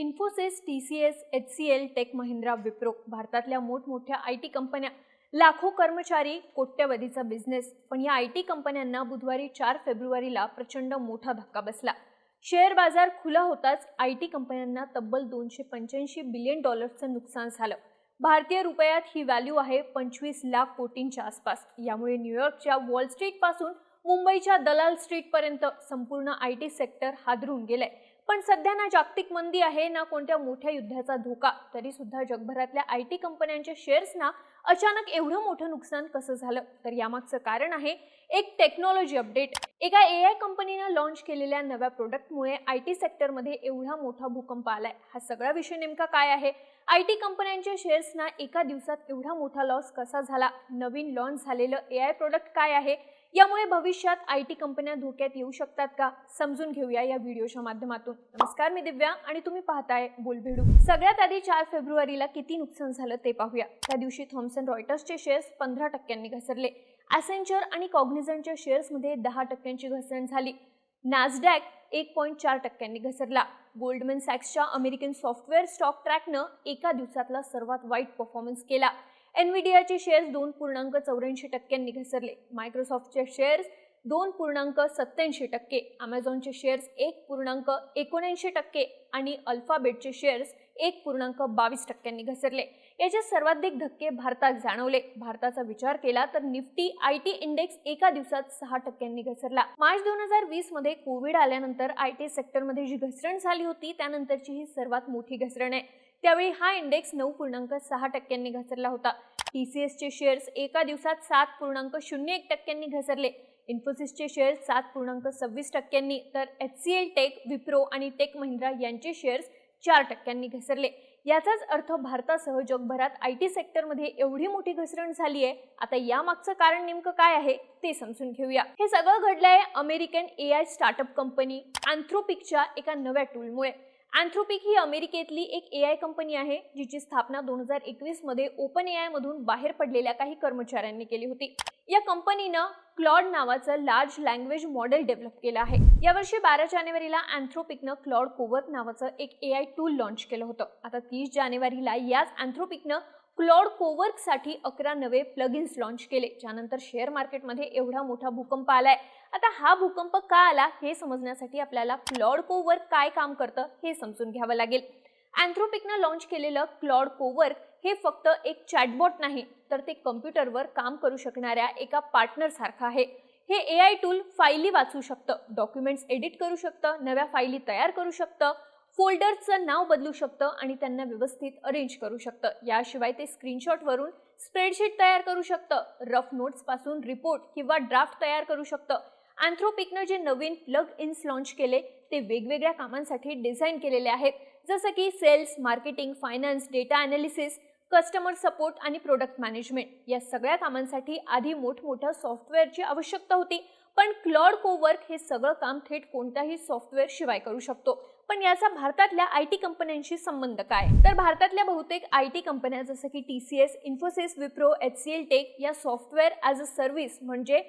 Infosys T C S H C L tech Mahindra Wipro भारतातल्या मोठमोठ्या I T कंपन्या. लाखो कर्मचारी कोट्यवधीचा बिझनेस पण या आय टी कंपन्यांना बुधवारी चार फेब्रुवारीला प्रचंड मोठा धक्का बसला. शेअर बाजार खुला होताच आय टी कंपन्यांना तब्बल दोनशे पंच्याऐंशी बिलियन डॉलर्सचं नुकसान झालं. भारतीय रुपयात ही व्हॅल्यू आहे पंचवीस लाख कोटींच्या आसपास. यामुळे न्यूयॉर्कच्या वॉल स्ट्रीटपासून मुंबईच्या दलाल स्ट्रीटपर्यंत संपूर्ण आय टी सेक्टर हादरून गेलाय. पण सध्या ना जागतिक मंदी आहे ना कोणत्या मोठ्या युद्धाचा धोका. तरी सुद्धा जगभरातल्या आय टी कंपन्यांच्या शेअर्सना अचानक एवढं मोठं नुकसान कसं झालं? तर यामागचं कारण आहे एक टेक्नॉलॉजी अपडेट एका ए आय कंपनीनं लॉन्च केलेल्या नव्या प्रोडक्टमुळे आय टी सेक्टरमध्ये एवढा मोठा भूकंप आलाय. हा सगळा विषय नेमका काय आहे? आय टी कंपन्यांच्या शेअर्सना एका दिवसात एवढा मोठा लॉस कसा झाला? नवीन लॉन्च झालेलं ए आय प्रोडक्ट काय आहे? यामुळे भविष्यात आय टी कंपन्या धोक्यात येऊ शकतात का? समजून घेऊया या व्हिडिओच्या माध्यमातून. नमस्कार मी दिव्या आणि तुम्ही पाहताय बोलभेडू. सगळ्यात आधी चार फेब्रुवारीला किती नुकसान झालं ते पाहूया. त्या दिवशी थॉम्सन रॉयटर्सचे शेअर्स पंधरा टक्क्यांनी घसरले. ॲसेंचर आणि कॉग्निझनच्या शेअर्समध्ये दहा टक्क्यांची घसरण झाली. नॅसडॅक एक पॉईंट चार टक्क्यांनी घसरला. गोल्डमन सॅक्सच्या अमेरिकन सॉफ्टवेअर स्टॉक ट्रॅकनं एका दिवसातला सर्वात वाईट परफॉर्मन्स केला. एनव्हीडियाचे शेअर्स दोन पूर्णांक चौऱ्याऐंशी टक्क्यांनी घसरले. मायक्रोसॉफ्टचे शेअर्स दोन पूर्णांक सत्याऐंशी टक्के अमेझॉनचे शेअर्स एक पूर्णांक एकोणऐंशी टक्के आणि अल्फाबेटचे शेअर्स एक पूर्णांक बावीस टक्क्यांनी घसरले. याचे सर्वाधिक धक्के भारतात जाणवले. भारताचा विचार केला तर निफ्टी आय टी इंडेक्स एका दिवसात सहा टक्क्यांनी घसरला. मार्च दोन हजार वीसमध्ये कोविड आल्यानंतर आय टी सेक्टरमध्ये जी घसरण झाली होती त्यानंतरची ही सर्वात मोठी घसरण आहे. त्यावेळी हा इंडेक्स नऊ पूर्णांक सहा टक्क्यांनी घसरला होता. टी सी एसचे शेअर्स एका दिवसात सात पूर्णांक शून्य एक टक्क्यांनी घसरले. इन्फोसिसचे शेअर्स सात पूर्णांक सव्वीस टक्क्यांनी तर H C L tech Wipro आणि टेक महिंद्रा यांचे शेअर्स चार टक्क्यांनी घसरले. याचाच अर्थ भारतासह जगभरात आय टी सेक्टरमध्ये एवढी मोठी घसरण झाली आहे आता यामागचं कारण नेमकं काय आहे ते समजून घेऊया. हे सगळं घडलंय American A I startup company अँथ्रोपिकच्या एका नव्या टूलमुळे अँथ्रोपिक ही अमेरिकेतली एक ए आय कंपनी आहे जिची स्थापना दोन हजार एकवीसमध्ये ओपन ए आय मधून बाहेर पडलेल्या काही कर्मचाऱ्यांनी केली होती. या कंपनीनं क्लॉड नावाचं लार्ज लँग्वेज मॉडेल डेव्हलप केलं आहे. यावर्षी बारा जानेवारीला अँथ्रोपिकनं क्लॉड कोवर्क नावाचं एक ए आय टूल लॉन्च केलं होतं. आता तीस जानेवारीला याच अँथ्रोपिकनं क्लॉड कोवर्कसाठी अकरा नवे प्लगिन्स लॉन्च केले. ज्यानंतर शेअर मार्केटमध्ये एवढा मोठा भूकंप आलाय. आता हा भूकंप का आला हे समजण्यासाठी आपल्याला क्लॉड कोवर्क काय काम करतं हे समजून घ्यावं लागेल. अँथ्रोपिकनं लॉन्च केलेलं क्लॉड कोवर्क हे फक्त एक चॅटबॉट नाही तर ते कम्प्युटरवर काम करू शकणाऱ्या एका पार्टनरसारखं आहे. हे ए आय टूल फाईली वाचू शकतं डॉक्युमेंट्स एडिट करू शकतं नव्या फाईली तयार करू शकतं फोल्डर्सचं नाव बदलू शकतं आणि त्यांना व्यवस्थित अरेंज करू शकतं. याशिवाय ते स्क्रीनशॉटवरून स्प्रेडशीट तयार करू शकतं. रफ नोट्सपासून रिपोर्ट किंवा ड्राफ्ट तयार करू शकतं. अँथ्रोपिकनं जे नवीन प्लग इन्स लॉन्च केले ते वेगवेगळ्या कामांसाठी डिझाईन केलेले आहेत. जसं की sales marketing finance data analysis customer support आणि प्रोडक्ट मॅनेजमेंट या सगळ्या कामांसाठी आधी मोठमोठ्या सॉफ्टवेअरची आवश्यकता होती. पण क्लॉड कोवर्क हे सगळं काम थेट कोणत्याही सॉफ्टवेअर शिवाय करू शकतो. पण याचा भारतातल्या आय टी कंपन्यांशी संबंध काय? तर भारतातल्या बहुतेक आय टी कंपन्या जसं की T C S Infosys Wipro H C L tech या सॉफ्टवेअर ॲज अ सर्व्हिस म्हणजे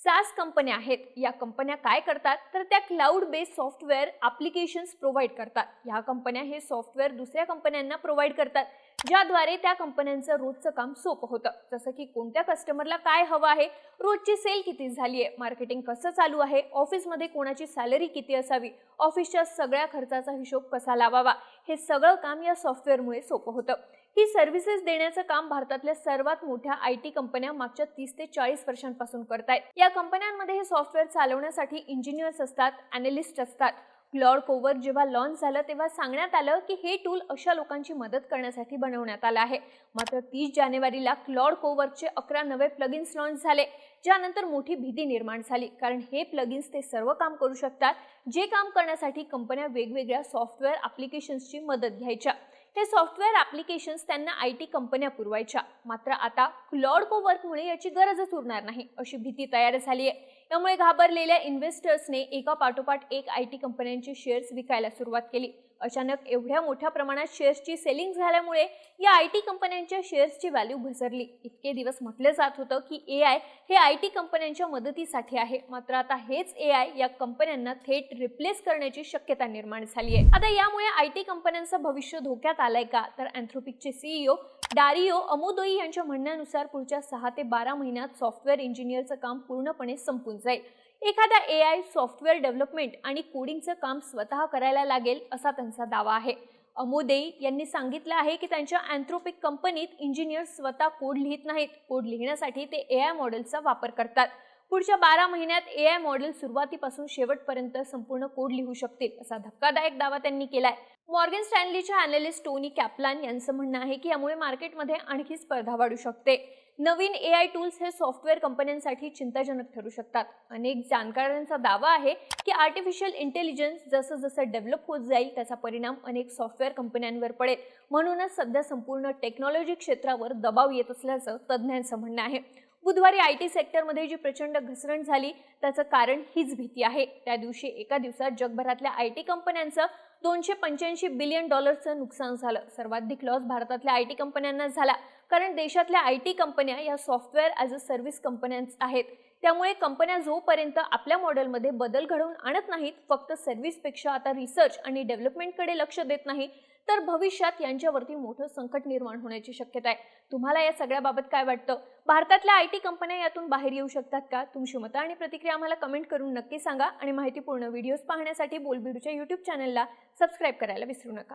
सास कंपन्या आहेत. या कंपन्या काय करतात? तर त्या cloud based software applications provide करतात. ह्या कंपन्या हे सॉफ्टवेअर दुसऱ्या कंपन्यांना प्रोव्हाइड करतात. ज्याद्वारे त्या कंपन्यांचं रोजचं काम सोपं होतं. जसं की कोणत्या कस्टमरला काय हवं आहे? रोजची सेल किती झाली आहे? मार्केटिंग कसं चालू आहे? ऑफिसमध्ये कोणाची सॅलरी किती असावी? ऑफिसच्या सगळ्या खर्चाचा हिशोब कसा लावावा? हे सगळं काम या सॉफ्टवेअरमुळे सोपं होतं. ही सर्व्हिसेस देण्याचं काम भारतातल्या सर्वात मोठ्या आय टी कंपन्या मागच्या तीस ते चाळीस वर्षांपासून करतायत. या कंपन्यांमध्ये हे सॉफ्टवेअर चालवण्यासाठी इंजिनियर्स असतात अनालिस्ट असतात. क्लॉड कोवर जेव्हा लॉन्च झालं तेव्हा सांगण्यात आलं की हे टूल अशा लोकांची मदत करण्यासाठी बनवण्यात आलं आहे. मात्र तीस जानेवारीला क्लॉड कोवरचे अकरा नवे प्लगिन्स लॉन्च झाले ज्यानंतर मोठी भीती निर्माण झाली. कारण हे प्लगिन्स ते सर्व काम करू शकतात जे काम करण्यासाठी कंपन्या वेगवेगळ्या सॉफ्टवेअर ॲप्लिकेशन्सची मदत घ्यायच्या. हे सॉफ्टवेअर ॲप्लिकेशन्स त्यांना आय टी कंपन्या पुरवायच्या. मात्र आता क्लॉड कोवर्कमुळे याची गरजच उरणार नाही अशी भीती तयार झाली आहे त्यामुळे घाबरलेल्या इन्व्हेस्टर्सने एका पाठोपाठ एक आय टी कंपन्यांचे शेअर्स विकायला सुरुवात केली. अचानक एवढ्या मोठ्या प्रमाणात शेअर्सची सेलिंग झाल्यामुळे या आय टी कंपन्यांच्या शेअर्सची व्हॅल्यू घसरली. इतके दिवस म्हटलं जात होतं की ए आय हे आय टी कंपन्यांच्या मदतीसाठी आहे. मात्र आता हेच ए आय या कंपन्यांना थेट रिप्लेस करण्याची शक्यता निर्माण झाली आहे. आता यामुळे आय टी कंपन्यांचं भविष्य धोक्यात आलंय का? तर अँथ्रोपिकचे सीईओ डारिओ अमोदोई यांच्या म्हणण्यानुसार पुढच्या सहा ते बारा महिन्यात सॉफ्टवेअर इंजिनियरचं काम पूर्णपणे संपून जाईल. एखादा ए आय सॉफ्टवेअर डेव्हलपमेंट आणि कोडिंगचं काम स्वतः करायला लागेल असा त्यांचा दावा आहे. अमोदेई यांनी सांगितलं आहे की त्यांच्या अँथ्रोपिक कंपनीत इंजिनियर स्वतः कोड लिहित नाहीत. कोड लिहिण्यासाठी ते ए आय मॉडेलचा वापर करतात. पुढच्या बारा महिन्यात ए आय मॉडेल सुरुवातीपासून शेवटपर्यंत संपूर्ण कोड लिहू शकतील असा धक्कादायक दावा त्यांनी केलाय. मॉर्गन स्टॅनलीच्या अॅनालिस्ट टोनी कॅपलान यांचं म्हणणं आहे की यामुळे मार्केटमध्ये आणखी स्पर्धा वाढू शकते. नवीन ए आय टूल्स हे सॉफ्टवेअर कंपन्यांसाठी चिंताजनक ठरू शकतात. अनेक जाणकारांचा दावा आहे की आर्टिफिशियल इंटेलिजन्स जसं जसं डेव्हलप होत जाईल त्याचा परिणाम अनेक सॉफ्टवेअर कंपन्यांवर पडेल. म्हणूनच सध्या संपूर्ण टेक्नॉलॉजी क्षेत्रावर दबाव येत असल्याचं तज्ज्ञांचं म्हणणं आहे. बुधवारी आय टी सेक्टरमध्ये जी प्रचंड घसरण झाली त्याचं कारण हीच भीती आहे. त्या दिवशी एका दिवसात जगभरातल्या आय टी कंपन्यांचं दोनशे पंच्याऐंशी बिलियन डॉलरचं नुकसान झालं. सर्वाधिक लॉस भारतातल्या आय टी कंपन्यांना झाला. कारण देशातल्या आय टी कंपन्या या सॉफ्टवेअर ॲज अ सर्व्हिस कंपन्या आहेत. त्यामुळे कंपन्या जोपर्यंत आपल्या मॉडेलमध्ये बदल घडवून आणत नाहीत फक्त सर्व्हिसपेक्षा आता रिसर्च आणि डेव्हलपमेंटकडे लक्ष देत नाही तर भविष्यात यांच्यावरती मोठं संकट निर्माण होण्याची शक्यता आहे. तुम्हाला या सगळ्याबाबत काय वाटतं? भारतातल्या आय टी कंपन्या यातून बाहेर येऊ शकतात का? तुमची मतं आणि प्रतिक्रिया आम्हाला कमेंट करून नक्की सांगा आणि माहितीपूर्ण व्हिडिओज पाहण्यासाठी बोलबिडूच्या यूट्यूब चॅनलला सबस्क्राईब करायला विसरू नका.